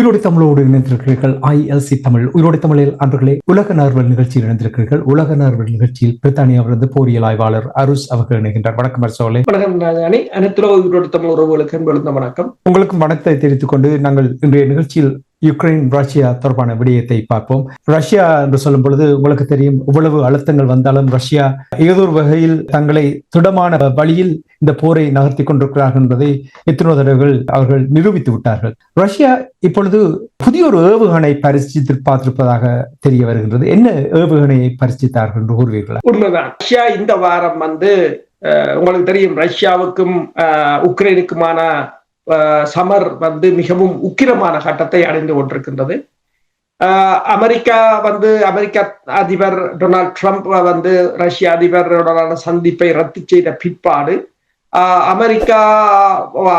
உயிரோடு தமிழோடு இணைந்திருக்கிறீர்கள். ஐஎல்சி தமிழ். உயிரோடு தமிழில் அன்பர்களே உலக நார்வல் நிகழ்ச்சியில் இணைந்திருக்கிறீர்கள். உலக நார்வல் நிகழ்ச்சியில் பிரித்தானியாவிலிருந்து போரியல் ஆய்வாளர் அருஷ் அவர்கள் இணைகின்றார். வணக்கம் அரசோலை வணக்கம் அனைத்துலக உயிரோடு தமிழ் உறவுகளுக்கு வணக்கம். உங்களுக்கும் வணக்கத்தை தெரிவித்துக் கொண்டு நாங்கள் இன்றைய நிகழ்ச்சியில் யுக்ரைன் ரஷ்யா தொடர்பான விடயத்தை பார்ப்போம். ரஷ்யா என்று சொல்லும் பொழுது உங்களுக்கு தெரியும் இவ்வளவு அழுத்தங்கள் வந்தாலும் ரஷ்யா ஏதோ ஒரு வகையில் தங்களை திடமான வழியில் இந்த போரை நகர்த்தி கொண்டிருக்கிறார்கள் என்பதை எத்தனை தடவைகள் அவர்கள் நிரூபித்து விட்டார்கள். ரஷ்யா இப்பொழுது புதிய ஒரு ஏவுகணை பரிசித்து பார்த்திருப்பதாக தெரிய வருகின்றது. என்ன ஏவுகணையை பரிசித்தார்கள் என்று கூறுவீர்களா? உண்மைதான். ரஷ்யா இந்த வாரம் வந்து உங்களுக்கு தெரியும் ரஷ்யாவுக்கும் உக்ரைனுக்குமான சமர் வந்து மிகவும் உக்கிரமான கட்டத்தை அடைந்து கொண்டிருக்கின்றது. அமெரிக்கா வந்து அமெரிக்க அதிபர் டொனால்ட் ட்ரம்ப் வந்து ரஷ்ய அதிபருடனான சந்திப்பை ரத்து செய்த பிற்பாடு அமெரிக்கா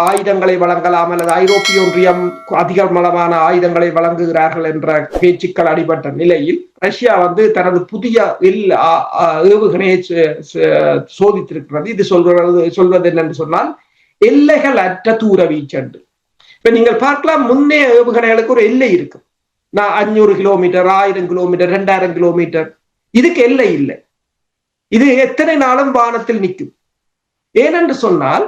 ஆயுதங்களை வழங்கலாம் அல்லது ஐரோப்பிய ஒன்றியம் அதிகமளமான ஆயுதங்களை வழங்குகிறார்கள் என்ற பேச்சுக்கள் அடிபட்ட நிலையில் ரஷ்யா வந்து தனது புதிய எல் ஏவுகணையை சோதித்திருக்கிறது. இது சொல்வது சொல்வது என்னென்று சொன்னால் எல்லைகள் அற்ற தூர வீச்சண்டு. இப்ப நீங்கள் பார்க்கலாம் முன்னே ஏவுகணைகளுக்கு ஒரு எல்லை இருக்கு. நான் அஞ்சூறு கிலோமீட்டர் ஆயிரம் கிலோமீட்டர் ரெண்டாயிரம் கிலோமீட்டர். இதுக்கு எல்லை இல்லை. இது எத்தனை நாளும் வானத்தில் நிற்கும். ஏனென்று சொன்னால்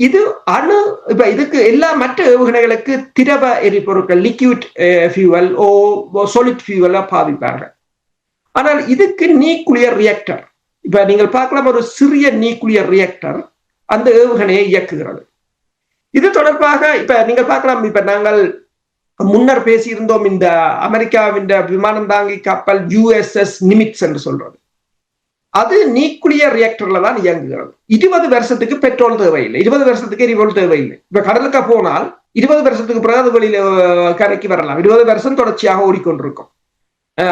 இது அணு இப்ப இதுக்கு எல்லா மற்ற ஏவுகணைகளுக்கு திரவ எரிபொருட்கள் லிக்யூட் ஃபியூவல் eh, ஓ சொலிட் ஃபியூவலா பாதிப்பாங்க ஆனால் இதுக்கு நியூக்ளியர் ரியாக்டர் இப்ப நீங்கள் பார்க்கலாம் ஒரு சிறிய நியூக்ளியர் ரியாக்டர் அந்த ஏவுகணையை இயக்குகிறது. இது தொடர்பாக இப்ப நீங்கள் பார்க்கலாம் இப்ப நாங்கள் முன்னர் பேசியிருந்தோம் இந்த அமெரிக்காவின் விமானம் தாங்கி கப்பல் யுஎஸ்எஸ் நிமிட்ஸ் என்று சொல்றது. அது நியூக்ளியர் ரியாக்டர்ல தான் இயங்குகிறது. இருபது வருஷத்துக்கு பெட்ரோல் தேவையில்லை. இருபது வருஷத்துக்கு எரிபொருள் தேவையில்லை. இப்ப கடலுக்கு போனால் இருபது வருஷத்துக்கு பிறகு அது வெளியில கரைக்கு வரலாம். இருபது வருஷம் தொடர்ச்சியாக ஓடிக்கொண்டிருக்கும்.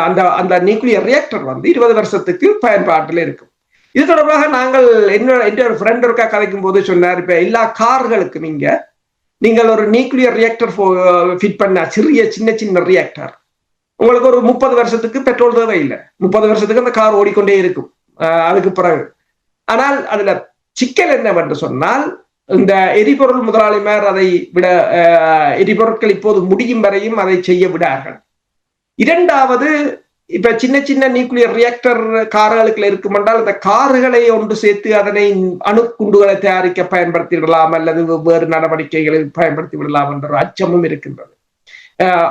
அந்த அந்த நியூக்ளியர் ரியாக்டர் வந்து இருபது வருஷத்துக்கு பயன்பாட்டில் இருக்கும். இது தொடர்பாக நாங்கள் என்னோட என்னோட ஃப்ரெண்ட் இருக்கா கதைக்கும் போது சொன்னார் இப்போ எல்லா கார்களுக்கும் இங்க நீங்கள் ஒரு நியூக்ளியர் ரியாக்டர் ஃபிட் பண்ண சிறிய சின்ன சின்ன ரியாக்டர் உங்களுக்கு ஒரு முப்பது வருஷத்துக்கு பெட்ரோல் தேவையில்லை. முப்பது வருஷத்துக்கு அந்த கார் ஓடிக்கொண்டே இருக்கும். அதுக்கு பிறகு. ஆனால் அதுல சிக்கல் என்னவென்று சொன்னால் இந்த எரிபொருள் முதலாளிமார் அதை விட எரிபொருட்கள் இப்போது முடியும் வரையும் அதை செய்ய விடார்கள். இரண்டாவது இப்ப சின்ன சின்ன நியூக்ளியர் ரியாக்டர் கார்களுக்கு இருக்கும் என்றால் அந்த கார்களை ஒன்று சேர்த்து அதனை அணுக்குண்டுகளை தயாரிக்க பயன்படுத்தி விடலாம் அல்லது வெவ்வேறு நடவடிக்கைகளை பயன்படுத்தி விடலாம் என்ற அச்சமும் இருக்கின்றது.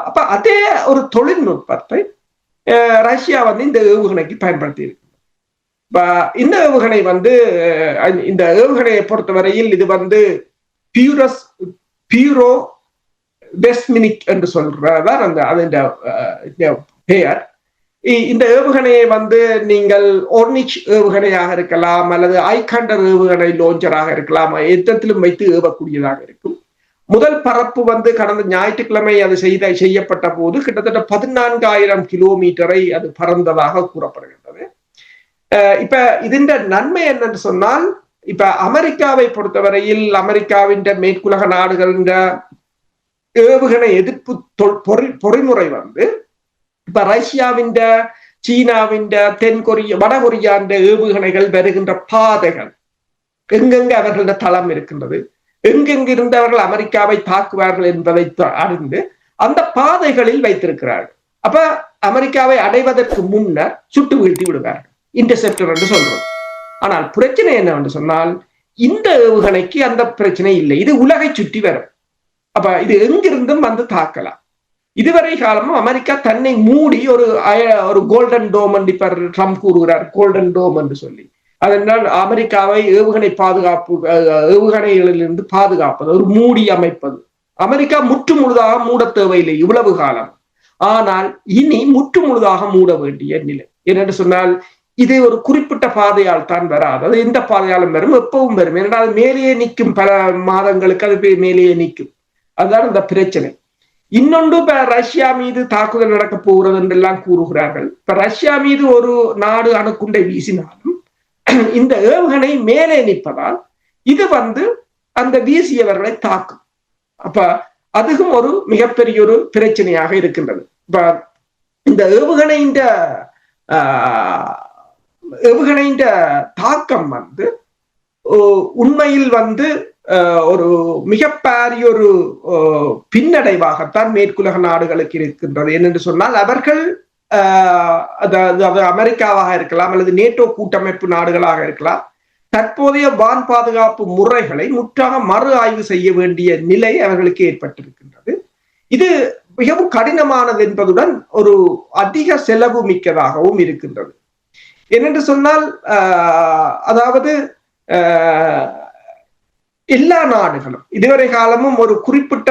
அப்ப அதே ஒரு தொழில்நுட்பத்தை அஹ் ரஷ்யா வந்து இந்த ஏவுகணைக்கு பயன்படுத்தி இருக்கு. இப்ப இந்த ஏவுகணை வந்து இந்த ஏவுகணையை பொறுத்தவரையில் இது வந்து பியூரஸ் பியூரோ வெஸ்மினிக் என்று சொல்றதான் அந்த அதன் பெயர். இந்த ஏவுகணையை வந்து நீங்கள் ஒர்னிச் ஏவுகணையாக இருக்கலாம் அல்லது ஐகண்டர் ஏவுகணை லோஞ்சராக இருக்கலாம் எத்தத்திலும் வைத்து ஏவக்கூடியதாக இருக்கும். முதல் பரப்பு வந்து கடந்த ஞாயிற்றுக்கிழமை அது செய்த செய்யப்பட்ட போது கிட்டத்தட்ட பதினான்காயிரம் கிலோமீட்டரை அது பறந்ததாக கூறப்படுகின்றது. இப்ப இதன் நன்மை என்னன்னு சொன்னால் இப்ப அமெரிக்காவை பொறுத்தவரையில் அமெரிக்காவின் மேற்குலக நாடுகளின் ஏவுகணை எதிர்ப்பு பொறி- பொறிமுறை வந்து இப்ப ரஷ்யாவின் சீனாவின் தென் வடகொரியாண்ட வட ஏவுகணைகள் வருகின்ற பாதைகள். எங்கெங்க அவர்களோட தளம் இருக்கின்றது? எங்கெங்கிருந்து அவர்கள் அமெரிக்காவை தாக்குவார்கள் என்பதை அறிந்து அந்த பாதைகளில் வைத்திருக்கிறார்கள். அப்ப அமெரிக்காவை அடைவதற்கு முன்னர் சுட்டு வீழ்த்தி விடுவார்கள். இன்டர்செப்டர் என்று சொல்றோம். ஆனால் பிரச்சனை என்னவென்று சொன்னால் இந்த ஏவுகணைக்கு அந்த பிரச்சனை இல்லை. இது உலகை சுற்றி வரும். அப்ப இது எங்கிருந்தும் வந்து தாக்கலாம். இதுவரை காலமும் அமெரிக்கா தன்னை மூடி ஒரு ஒரு கோல்டன் டோம் என்று இப்ப ட்ரம்ப் கூறுகிறார். கோல்டன் டோம் என்று சொல்லி. அதனால் அமெரிக்காவை ஏவுகணை பாதுகாப்பு ஏவுகணைகளிலிருந்து பாதுகாப்பது ஒரு மூடி அமைப்பது. அமெரிக்கா முற்று முழுதாக மூட தேவையில்லை இவ்வளவு காலம். ஆனால் இனி முற்று முழுதாக மூட வேண்டிய நிலை. என்னென்று சொன்னால் இது ஒரு குறிப்பிட்ட பாதையால் தான் வராது. அது எந்த பாதையாலும் வரும் எப்பவும் வரும். ஏனென்றால் அது மேலேயே நிற்கும் பல மாதங்களுக்கு அது மேலேயே நிற்கும். அதுதான் இந்த பிரச்சனை. இன்னொன்று இப்ப ரஷ்யா மீது தாக்குதல் நடக்க போகிறது என்றெல்லாம் கூறுகிறார்கள். இப்ப ரஷ்யா மீது ஒரு நாடு அணுக்குண்டை வீசினாலும் இந்த ஏவுகணை மேலே நிற்பதால் இது வந்து அந்த வீசியவர்களை தாக்கும். அப்ப அதுவும் ஒரு மிகப்பெரிய ஒரு பிரச்சனையாக இருக்கின்றது. இப்ப இந்த ஏவுகணையின் ஏவுகணையின் தாக்கம் வந்து ஓ, உண்மையில் வந்து ஒரு மிகப்பெரிய ஒரு பின்னடைவாகத்தான் மேற்குலக நாடுகளுக்கு இருக்கின்றது. என்னென்று சொன்னால் அவர்கள் அதாவது அது அமெரிக்காவாக இருக்கலாம் அல்லது நேட்டோ கூட்டமைப்பு நாடுகளாக இருக்கலாம் தற்போதைய வான் பாதுகாப்பு முறைகளை முற்றாக மறு ஆய்வு செய்ய வேண்டிய நிலை அவர்களுக்கு ஏற்பட்டிருக்கின்றது. இது மிகவும் கடினமானது என்பதுடன் ஒரு அதிக செலவு மிக்கதாகவும் இருக்கின்றது. என்னென்று சொன்னால் ஆஹ், அதாவது ஆஹ், எல்லா நாடுகளும். இதுவரை காலமும் ஒரு குறிப்பிட்ட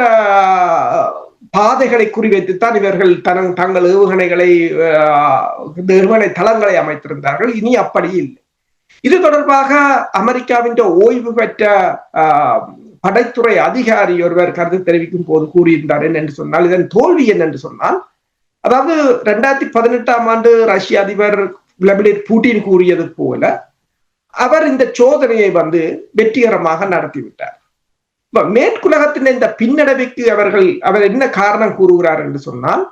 பாதைகளை குறிவைத்துத்தான் இவர்கள் தன தங்கள் ஏவுகணைகளை நிறுவன ஏவுகணை தளங்களை அமைத்திருந்தார்கள். இனி அப்படி இல்லை. இது தொடர்பாக அமெரிக்காவின் ஓய்வு பெற்ற ஆஹ், படைத்துறை அதிகாரி ஒருவர் கருத்து தெரிவிக்கும் போது கூறியிருந்தார். என்று சொன்னால் இதன் தோல்வி என்னென்று சொன்னால் அதாவது ரெண்டாயிரத்தி பதினெட்டாம் ஆண்டு ரஷ்ய அதிபர் விளாடிமிர் புட்டின் கூறியது போல அவர் இந்த சோதனையை வந்து வெற்றிகரமாக நடத்திவிட்டார். மேற்குலகத்தின் இந்த பின்னடைவுக்கு அவர்கள் அவர் என்ன காரணம் கூறுகிறார் என்று சொன்னால்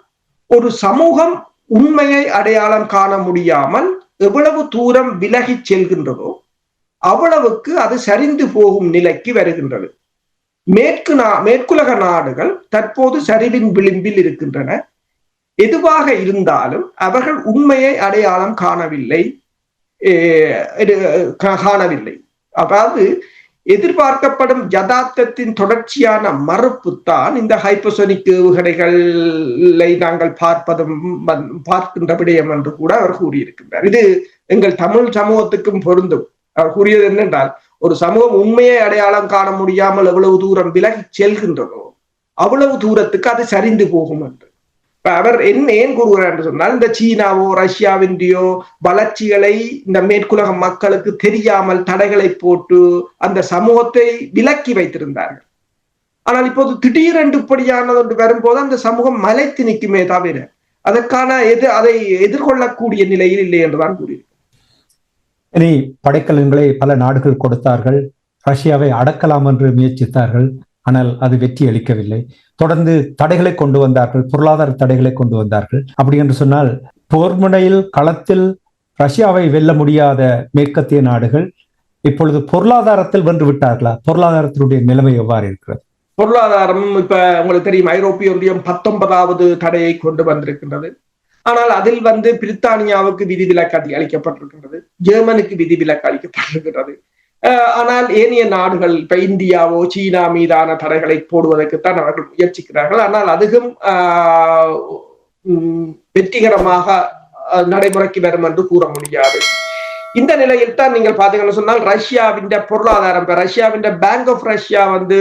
ஒரு சமூகம் உண்மையை அடையாளம் காண முடியாமல் எவ்வளவு தூரம் விலகிச் செல்கின்றதோ அவ்வளவுக்கு அது சரிந்து போகும் நிலைக்கு வருகின்றது. மேற்கு நா மேற்குலக நாடுகள் தற்போது சரிவின் விளிம்பில் இருக்கின்றன. எதுவாக இருந்தாலும் அவர்கள் உண்மையை அடையாளம் காணவில்லை. காணவில்லை அதாவது எதிர்பார்க்கப்படும் யதார்த்தத்தின் தொடர்ச்சியான மறுப்பு தான் இந்த ஹைப்பசோனிக் ஏவுகணைகளை நாங்கள் பார்ப்பதும் வந்- பார்க்கின்ற விடயம் என்று கூட அவர் கூறியிருக்கின்றார் இது எங்கள் தமிழ் சமூகத்துக்கும் பொருந்தும் அவர் கூறியது என்னென்றால் ஒரு சமூகம் உண்மையை அடையாளம் காண முடியாமல் எவ்வளவு தூரம் விலகி செல்கின்றதோ அவ்வளவு தூரத்துக்கு அது சரிந்து போகும் என்று அவர் என்ன ஏன் கூறுகிறார் என்று சொன்னால் இந்த சீனாவோ ரஷ்யாவின்றையோ வளர்ச்சிகளை இந்த மேற்குலக மக்களுக்கு தெரியாமல் தடைகளை போட்டு அந்த சமூகத்தை விலக்கி வைத்திருந்தார்கள். ஆனால் இப்போது திடீரென்று இப்படியானது ஒன்று வரும்போது அந்த சமூகம் மலைத்து நிற்குமே தவிர அதற்கான எது அதை எதிர்கொள்ளக்கூடிய நிலையில் இல்லை என்றுதான் கூறியிருக்கிறார். இனி படைக்கலன்களை பல நாடுகள் கொடுத்தார்கள். ரஷ்யாவை அடக்கலாம் என்று முயற்சித்தார்கள். ஆனால் அது வெற்றி அளிக்கவில்லை. தொடர்ந்து தடைகளை கொண்டு வந்தார்கள் பொருளாதார தடைகளை கொண்டு வந்தார்கள். அப்படி என்று சொன்னால் போர்முனையில் களத்தில் ரஷ்யாவை வெல்ல முடியாத மேற்கத்திய நாடுகள் இப்பொழுது பொருளாதாரத்தில் வென்று விட்டார்களா? பொருளாதாரத்தினுடைய நிலைமை எவ்வாறு இருக்கிறது? பொருளாதாரம் இப்ப உங்களுக்கு தெரியும் ஐரோப்பிய ஒன்றியம் பத்தொன்பதாவது தடையை கொண்டு வந்திருக்கின்றது. ஆனால் அதில் வந்து பிரித்தானியாவுக்கு விதிவிலக்கு அளிக்கப்பட்டிருக்கின்றது. ஜெர்மனுக்கு விதிவிலக்கு அளிக்கப்பட்டிருக்கின்றது. ஆனால் ஏனைய நாடுகள் இப்ப இந்தியாவோ சீனா மீதான தடைகளை போடுவதற்குத்தான் அவர்கள் முயற்சிக்கிறார்கள். ஆனால் அதுவும் ஆஹ், வெற்றிகரமாக நடைமுறைக்கு வரும் என்று கூற முடியாது. இந்த நிலையில் தான் நீங்கள் பாத்தீங்கன்னு சொன்னால் ரஷ்யாவின் பொருளாதாரம் இப்ப ரஷ்யாவின் பேங்க் ஆஃப் ரஷ்யா வந்து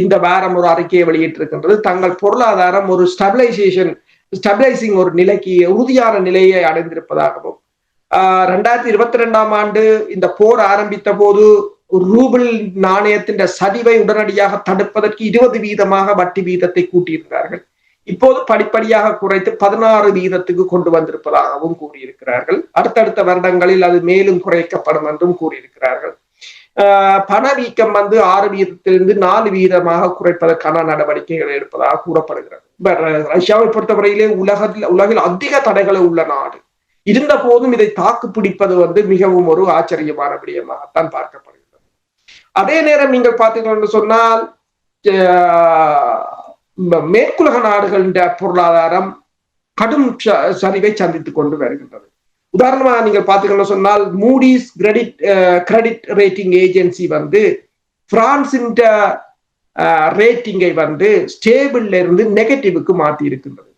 இந்த வாரம் ஒரு அறிக்கையை வெளியிட்டிருக்கின்றது. தங்கள் பொருளாதாரம் ஒரு ஸ்டெபிலைசேஷன் ஸ்டெபிலைசிங் ஒரு நிலைக்கு உறுதியான நிலையை அடைந்திருப்பதாகவும் ரெண்டாயிரத்தி இருபத்தி ரெண்டாம் ஆண்டு இந்த போர் ஆரம்பித்த போது ரூபிள் நாணயத்தின் சரிவை உடனடியாக தடுப்பதற்கு இருபது வீதமாக வட்டி வீதத்தை கூட்டியிருந்தார்கள் இப்போது படிப்படியாக குறைத்து பதினாறு வீதத்துக்கு கொண்டு வந்திருப்பதாகவும் கூறியிருக்கிறார்கள். அடுத்தடுத்த வருடங்களில் அது மேலும் குறைக்கப்படும் என்றும் கூறியிருக்கிறார்கள். ஆஹ் பணவீக்கம் வந்து ஆறு வீதத்திலிருந்து நாலு வீதமாக குறைப்பதற்கான நடவடிக்கைகள் எடுப்பதாக கூறப்படுகிறது. ரஷ்யாவை பொறுத்தவரையிலே உலகத்தில் உலகில் அதிக தடைகளை உள்ள நாடு. இருந்த போதும் இதை தாக்கு பிடிப்பது வந்து மிகவும் ஒரு ஆச்சரியமான விடயமாகத்தான் பார்க்கப்படுகிறது. அதே நேரம் நீங்கள் பார்த்தீர்கள் என்று சொன்னால் மேற்குலக நாடுகளின் பொருளாதாரம் கடும் ச- சரிவை சந்தித்துக் கொண்டு வருகின்றது. உதாரணமாக நீங்கள் பார்த்தீங்கன்னு சொன்னால் Moody's credit credit rating agency வந்து பிரான்சின் ரேட்டிங்கை வந்து ஸ்டேபிள்ல இருந்து நெகட்டிவுக்கு மாற்றி இருக்கின்றது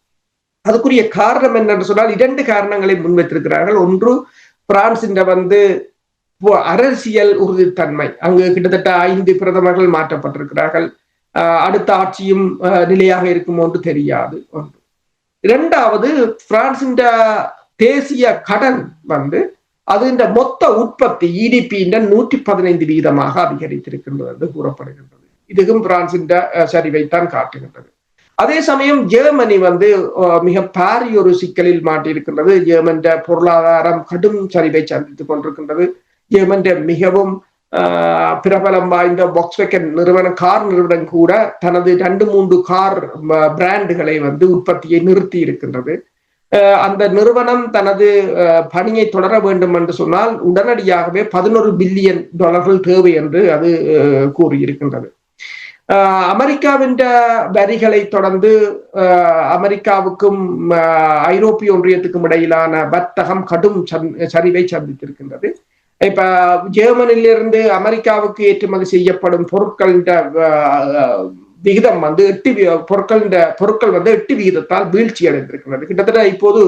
அதுக்குரிய காரணம் என்னன்னு சொன்னால் இரண்டு காரணங்களை முன்வைத்திருக்கிறார்கள். ஒன்று பிரான்சின் வந்து அரசியல் உறுதித்தன்மை. அங்கு கிட்டத்தட்ட ஐந்து பிரதமர்கள் மாற்றப்பட்டிருக்கிறார்கள். அடுத்த ஆட்சியும் நிலையாக இருக்கும் என்று தெரியாது. ஒன்று. இரண்டாவது பிரான்சின் தேசிய கடன் வந்து அது இந்த மொத்த உற்பத்தி இடிபியின் நூற்றி பதினைந்து வீதமாக அதிகரித்திருக்கின்றது என்று கூறப்படுகின்றது. இதுக்கும் பிரான்சின் சரிவைத்தான் காட்டுகின்றது. அதே சமயம் ஜெர்மனி வந்து மிக பாரிய ஒரு சிக்கலில் மாட்டியிருக்கின்றது. ஜெர்மன் பொருளாதாரம் கடும் சரிவை சந்தித்துக் கொண்டிருக்கின்றது. ஜெர்மன் மிகவும் பிரபலம் வாய்ந்த பாக்ஸ்வெக்கன் நிறுவனம் கார் நிறுவனம் கூட தனது ரெண்டு மூன்று கார் பிராண்டுகளை வந்து உற்பத்தியை நிறுத்தி இருக்கின்றது அந்த நிறுவனம் தனது பணியை தொடர வேண்டும் என்று சொன்னால் உடனடியாகவே பதினொரு பில்லியன் டாலர்கள் தேவை என்று அது கூறியிருக்கின்றது. அமெரிக்காவின் வரிகளை தொடர்ந்து அமெரிக்காவுக்கும் ஐரோப்பிய ஒன்றியத்துக்கும் இடையிலான வர்த்தகம் கடும் சரிவை சந்தித்திருக்கின்றது. இப்ப ஜெர்மனிலிருந்து அமெரிக்காவுக்கு ஏற்றுமதி செய்யப்படும் பொருட்களின் விகிதம் வந்து எட்டு பொருட்கள் பொருட்கள் வந்து எட்டு விகிதத்தால் வீழ்ச்சி அடைந்திருக்கிறது கிட்டத்தட்ட இப்போது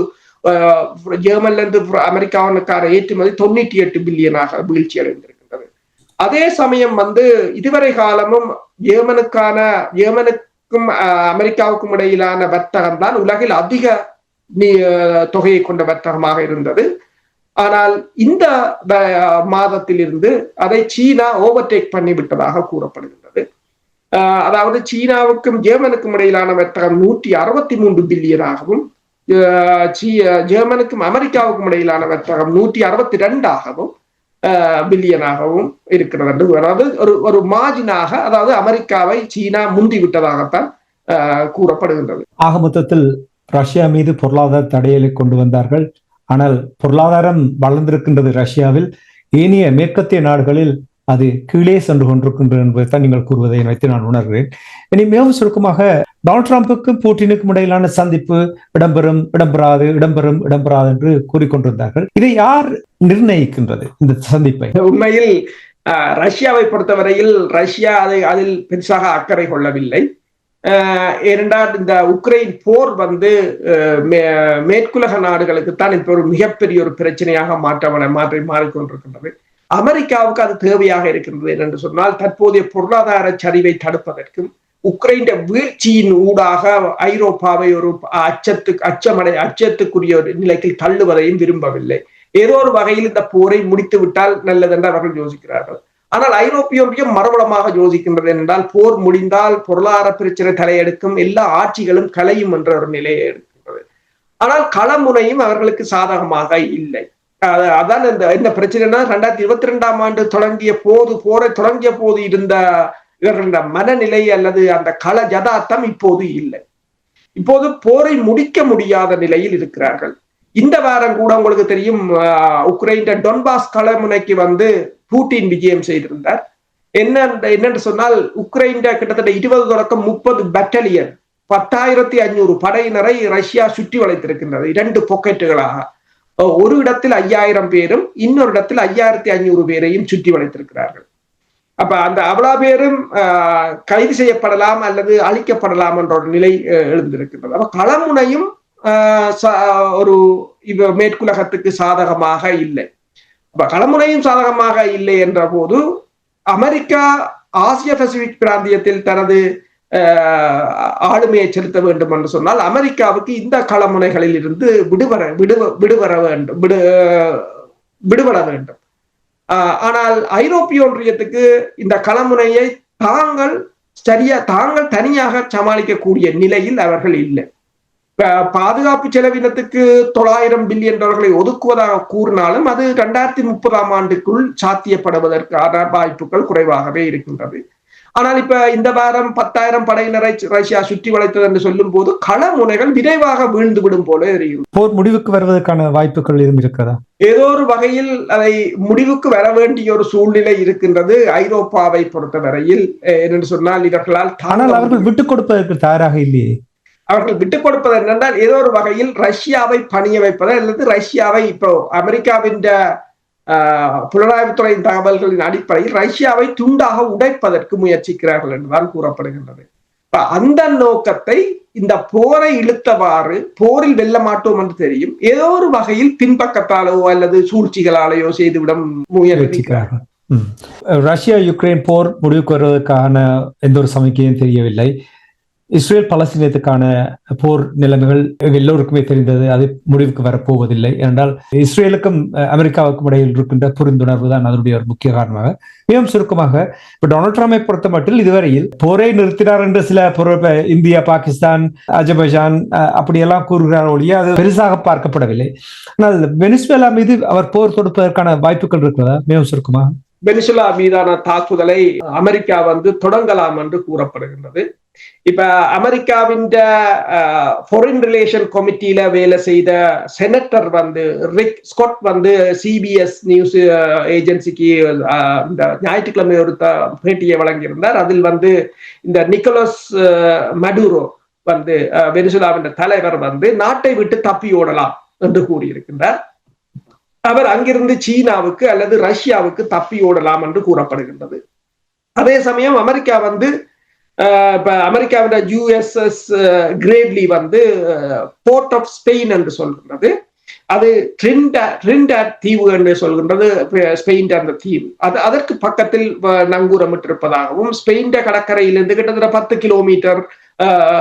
ஜெர்மன்ல இருந்து அமெரிக்காவுக்கான ஏற்றுமதி தொண்ணூற்றி எட்டு பில்லியனாக வீழ்ச்சி அடைந்திருக்கின்றது. அதே சமயம் வந்து இதுவரை காலமும் ஏமனுக்கான ஏமனுக்கும் அமெரிக்காவுக்கும் இடையிலான வர்த்தகம் தான் உலகில் அதிக தொகையை கொண்ட வர்த்தகமாக இருந்தது. ஆனால் இந்த மாதத்திலிருந்து அதை சீனா ஓவர்டேக் பண்ணிவிட்டதாக கூறப்படுகின்றது. அதாவது சீனாவுக்கும் ஜெர்மனுக்கும் இடையிலான வர்த்தகம் நூற்றி அறுபத்தி மூன்று பில்லியனாகவும் ஜெர்மனுக்கும் அமெரிக்காவுக்கும் இடையிலான வர்த்தகம் நூற்றி அறுபத்தி ரெண்டாகவும் பில்லியனாகவும் இருக்கிறது. என்று அதாவது ஒரு ஒரு மார்ஜினாக அதாவது அமெரிக்காவை சீனா முந்தி விட்டதாகத்தான் கூறப்படுகின்றது. ஆக மொத்தத்தில் ரஷ்யா மீது பொருளாதார தடையலை கொண்டு வந்தார்கள். ஆனால் பொருளாதாரம் வளர்ந்திருக்கின்றது ரஷ்யாவில். ஏனைய மேற்கத்திய நாடுகளில் அது கீழே சென்று கொண்டிருக்கின்றது என்பதைத்தான் நீங்கள் கூறுவதை வைத்து நான் உணர்கிறேன். இனி மிகவும் சுருக்கமாக டொனால்ட் ட்ரம்புக்கும் பூட்டினுக்கும் இடையிலான சந்திப்பு இடம்பெறும் இடம்பெறாது இடம்பெறும் இடம்பெறாது என்று கூறிக்கொண்டிருந்தார்கள் இதை யார் நிர்ணயிக்கின்றது இந்த சந்திப்பை? உண்மையில் ரஷ்யாவை பொறுத்தவரையில் ரஷ்யா அதை அதில் பெருசாக அக்கறை கொள்ளவில்லை. இரண்டாவது இந்த உக்ரைன் போர் வந்து மேற்குலக நாடுகளுக்கு தான் இப்போ ஒரு மிகப்பெரிய ஒரு பிரச்சனையாக மாற்றவன மாற்றி மாறிக்கொண்டிருக்கின்றது. அமெரிக்காவுக்கு அது தேவையாக இருக்கின்றது என்று சொன்னால் தற்போதைய பொருளாதார சரிவை தடுப்பதற்கும் உக்ரைன் வீழ்ச்சியின் ஊடாக ஐரோப்பாவை ஒரு அச்சத்து அச்சமடை அச்சத்துக்குரிய ஒரு நிலைக்கு தள்ளுவதையும் விரும்பவில்லை. ஏதோ ஒரு வகையில் இந்த போரை முடித்து விட்டால் நல்லதென்று அவர்கள் யோசிக்கிறார்கள். ஆனால் ஐரோப்பிய ஒன்றியம் மறுபலமாக யோசிக்கின்றது என்றால் போர் முடிந்தால் பொருளாதார பிரச்சனை தலையெடுக்கும் எல்லா ஆட்சிகளும் கலையும் என்ற ஒரு நிலையை எடுக்கின்றது. ஆனால் களமுனையும் அவர்களுக்கு சாதகமாக இல்லை. அதான் இந்த என்ன பிரச்சனைனா ரெண்டாயிரத்தி இருபத்தி ரெண்டாம் ஆண்டு தொடங்கிய போது போரை தொடங்கிய போது இருந்த இவர்கள மனநிலை அல்லது அந்த கள ஜதார்த்தம் இப்போது இல்லை. இப்போது போரை முடிக்க முடியாத நிலையில் இருக்கிறார்கள். இந்த வாரம் கூட உங்களுக்கு தெரியும் உக்ரைன் டொன்பாஸ் களமுனைக்கு வந்து பூட்டின் விஜயம் செய்திருந்தார். என்ன என்னென்று சொன்னால் உக்ரைன் கிட்டத்தட்ட இருபது தொடக்கம் முப்பது பட்டாலியன் பத்தாயிரத்தி ஐநூறு படையினரை ரஷ்யா சுற்றி வளைத்திருக்கின்றது இரண்டு பொக்கெட்டுகளாக ஒரு இடத்தில் ஐயாயிரம் பேரும் இன்னொரு இடத்தில் ஐயாயிரத்தி ஐநூறு பேரையும் சுற்றி வளைத்திருக்கிறார்கள். அப்ப அந்த அவ்வளவு பேரும் கைது செய்யப்படலாம் அல்லது அழிக்கப்படலாம் என்ற ஒரு நிலை எழுந்திருக்கின்றது. அப்ப களமுனையும் ஒரு இவ மேற்குலகத்துக்கு சாதகமாக இல்லை. அப்ப களமுனையும் சாதகமாக இல்லை என்ற போது அமெரிக்கா ஆசிய பசிபிக் பிராந்தியத்தில் தனது ஆளுமையை செலுத்த வேண்டும் என்று சொன்னால் அமெரிக்காவுக்கு இந்த களமுனைகளில் இருந்து விடுபட விடுவ விடுபட வேண்டும் விடு விடுபட வேண்டும். ஆனால் ஐரோப்பிய ஒன்றியத்துக்கு இந்த களமுனையை தாங்கள் சரியா தாங்கள் தனியாக சமாளிக்கக்கூடிய நிலையில் அவர்கள் இல்லை. பாதுகாப்பு செலவினத்துக்கு தொள்ளாயிரம் பில்லியன் டாலர்களை ஒதுக்குவதாக கூறினாலும் அது இரண்டாயிரத்தி முப்பதாம் ஆண்டுக்குள் சாத்தியப்படுவதற்கான வாய்ப்புகள் குறைவாகவே இருக்கின்றது. ஆனால் இப்ப இந்த வாரம் பத்தாயிரம் படையினரை ரஷ்யா சுற்றி வளைத்தது என்று சொல்லும் போது கள முனைகள் விரைவாக வீழ்ந்து விடும் போல தெரியும் போர் முடிவுக்கு வருவதற்கான வாய்ப்புகள் எதுவும் இருக்கிறதா? ஏதோ ஒரு வகையில் அதை முடிவுக்கு வர வேண்டிய ஒரு சூழ்நிலை இருக்கின்றது ஐரோப்பாவை பொறுத்தவரையில். என்று சொன்னால் இவர்களால் ஆனால் அவர்கள் விட்டுக் கொடுப்பதற்கு தயாராக இல்லையே. அவர்கள் விட்டுக் கொடுப்பது என்னென்றால் ஏதோ ஒரு வகையில் ரஷ்யாவை பணிய வைப்பது அல்லது ரஷ்யாவை இப்போ அமெரிக்காவின் புலனாய்வுத்துறையின் தகவல்களின் அடிப்படையில் ரஷ்யாவை துண்டாக உடைப்பதற்கு முயற்சிக்கிறார்கள் என்றுதான் கூறப்படுகின்றது. அந்த நோக்கத்தை இந்த போரை இழுத்தவாறு போரில் வெல்ல மாட்டோம் என்று தெரியும். ஏதோ ஒரு வகையில் பின்பக்கத்தாலோ அல்லது சூழ்ச்சிகளாலேயோ செய்துவிட முயற்சிக்கிறார்கள். ரஷ்யா யுக்ரைன் போர் முடிவுக்கு வருவதற்கான எந்த ஒரு சமிக்கையும் தெரியவில்லை. இஸ்ரேல் பலஸ்தீனத்துக்கான போர் நிலைமைகள் எல்லோருக்குமே தெரிந்தது. அது முடிவுக்கு வரப்போவதில்லை. ஏனென்றால் இஸ்ரேலுக்கும் அஹ், அமெரிக்காவுக்கும் இடையில் இருக்கின்ற புரிந்துணர்வு தான் அதனுடைய ஒரு முக்கிய காரணமாக. மிகவும் சுருக்கமாக இப்ப டொனால்ட் ட்ரம்பை பொறுத்த மட்டும் இதுவரையில் போரை நிறுத்தினார் என்று சில இந்தியா பாகிஸ்தான் அஜர்பைஜான் அப்படியெல்லாம் கூறுகிறார் ஒழிய அது பெருசாக பார்க்கப்படவில்லை. ஆனால் வெனிசுவேலா மீது அவர் போர் தொடுப்பதற்கான வாய்ப்புகள் இருக்கிறதா? மிகவும் சுருக்கமாக. வெனிசுலா மீதான தாக்குதலை அமெரிக்கா வந்து தொடங்கலாம் என்று கூறப்படுகின்றது. இப்ப அமெரிக்காவின் ஃபாரின் ரிலேஷன் கமிட்டியில வேலை செய்த செனட்டர் வந்து ரிக் ஸ்காட் வந்து சிபிஎஸ் நியூஸ் ஏஜென்சிக்கு இந்த ஞாயிற்றுக்கிழமை ஒரு பேட்டியை வழங்கியிருந்தார். அதில் வந்து இந்த நிக்கோலஸ் அஹ், மடுரோ வந்து அஹ், வெனிசுலாவின் தலைவர் வந்து நாட்டை விட்டு தப்பி ஓடலாம் என்று கூறியிருக்கின்றார். அவர் அங்கிருந்து சீனாவுக்கு அல்லது ரஷ்யாவுக்கு தப்பி ஓடலாம் என்று கூறப்படுகின்றது. அதே சமயம் அமெரிக்கா வந்து அஹ், இப்ப அமெரிக்காவின் யூஎஸ்எஸ் கிரேட்லி வந்து போர்ட் ஆஃப் ஸ்பெயின் என்று சொல்கின்றது. அது ட்ரிண்டா- தீவு என்று சொல்கின்றது. ஸ்பெயின் அந்த தீவு. அது அதற்கு பக்கத்தில் நங்கூரமிட்டிருப்பதாகவும் ஸ்பெயின் கடற்கரையிலிருந்து கிட்டத்தட்ட பத்து கிலோமீட்டர்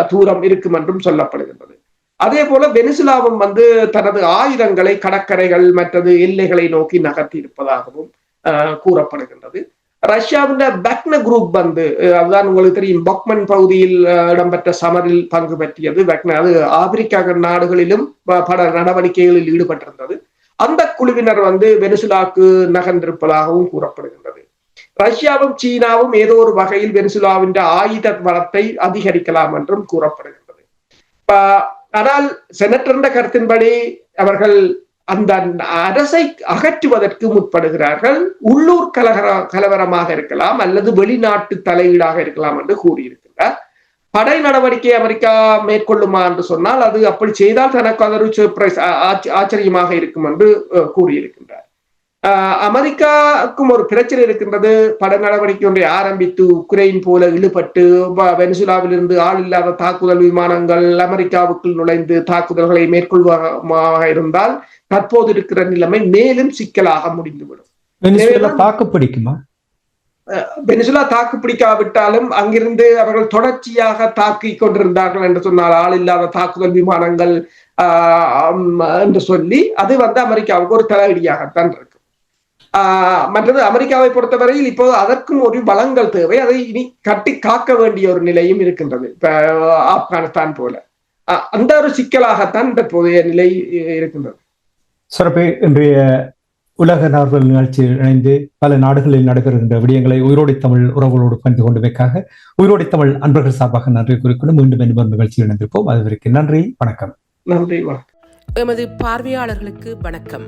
தூரம் இருக்கும் என்றும் சொல்லப்படுகின்றது. அதே போல வெனிசுலாவும் வந்து தனது ஆயுதங்களை கடற்கரைகள் மற்றது எல்லைகளை நோக்கி நகர்த்தி இருப்பதாகவும் கூறப்படுகின்றது. ரஷ்யாவின் பக்ன குரூப் வந்து அதுதான் உங்களுக்கு தெரியும் பக்மன் பகுதியில் இடம்பெற்ற சமரில் பங்கு பற்றியது. பக்ன அது ஆப்பிரிக்கா நாடுகளிலும் பல நடவடிக்கைகளில் ஈடுபட்டிருந்தது. அந்த குழுவினர் வந்து வெனிசுலாக்கு நகர்ந்திருப்பதாகவும் கூறப்படுகின்றது. ரஷ்யாவும் சீனாவும் ஏதோ ஒரு வகையில் வெனிசுலாவின் ஆயுத வளத்தை அதிகரிக்கலாம் என்றும் கூறப்படுகின்றது. ஆனால் செனட்டர் கருத்தின்படி அவர்கள் அந்த அரசை அகற்றுவதற்கு முற்படுகிறார்கள். உள்ளூர் கலகர கலவரமாக இருக்கலாம் அல்லது வெளிநாட்டு தலையீடாக இருக்கலாம் என்று கூறியிருக்கிறார் படை நடவடிக்கை அமெரிக்கா மேற்கொள்ளுமா என்று சொன்னால் அது அப்படி செய்தால் தனக்கு அது ஆச்சரியமாக இருக்கும் என்று கூறியிருக்கின்றார். அமெரிக்காவுக்கும் ஒரு பிரச்சனை இருக்கின்றது. பட நடவடிக்கை ஒன்றை ஆரம்பித்து உக்ரைன் போல இழுபட்டு வெனிசுலாவிலிருந்து ஆள் இல்லாத தாக்குதல் விமானங்கள் அமெரிக்காவுக்குள் நுழைந்து தாக்குதல்களை மேற்கொள்வதாக இருந்தால் தற்போது இருக்கிற நிலைமை மேலும் சிக்கலாக முடிந்துவிடும். தாக்கு பிடிக்குமா வெனிசுலா தாக்கு பிடிக்காவிட்டாலும் அங்கிருந்து அவர்கள் தொடர்ச்சியாக தாக்கி கொண்டிருந்தார்கள் என்று சொன்னால் ஆள் இல்லாத தாக்குதல் விமானங்கள் என்று சொல்லி அது வந்து அமெரிக்காவுக்கு ஒரு தலையடியாகத்தான் இருக்கு. மற்றது அமெரிக்காவை பொறுத்தவரையில் இப்போ அதற்கும் ஒரு வளங்கள் தேவை. அதை இனி கட்டி காக்க வேண்டிய ஒரு நிலையும் இருக்கின்றது. இப்ப ஆப்கானிஸ்தான் போல. அந்த ஒரு சிக்கலாகத்தான் தற்போதைய நிலை இருக்கின்றது. சிறப்பு. இன்றைய உலக நார்வல் நிகழ்ச்சியில் இணைந்து பல நாடுகளில் நடைபெறுகின்ற விடயங்களை உயிரோடி தமிழ் உறவுகளோடு பகிர்ந்து கொண்டமைக்காக உயிரோடி தமிழ் அன்பர்கள் சார்பாக நன்றி குறிக்கொண்டு மீண்டும் என்பது நிகழ்ச்சியில் இணைந்திருப்போம். அதுவரைக்கும் நன்றி வணக்கம். நன்றி வணக்கம். எமது பார்வையாளர்களுக்கு வணக்கம்.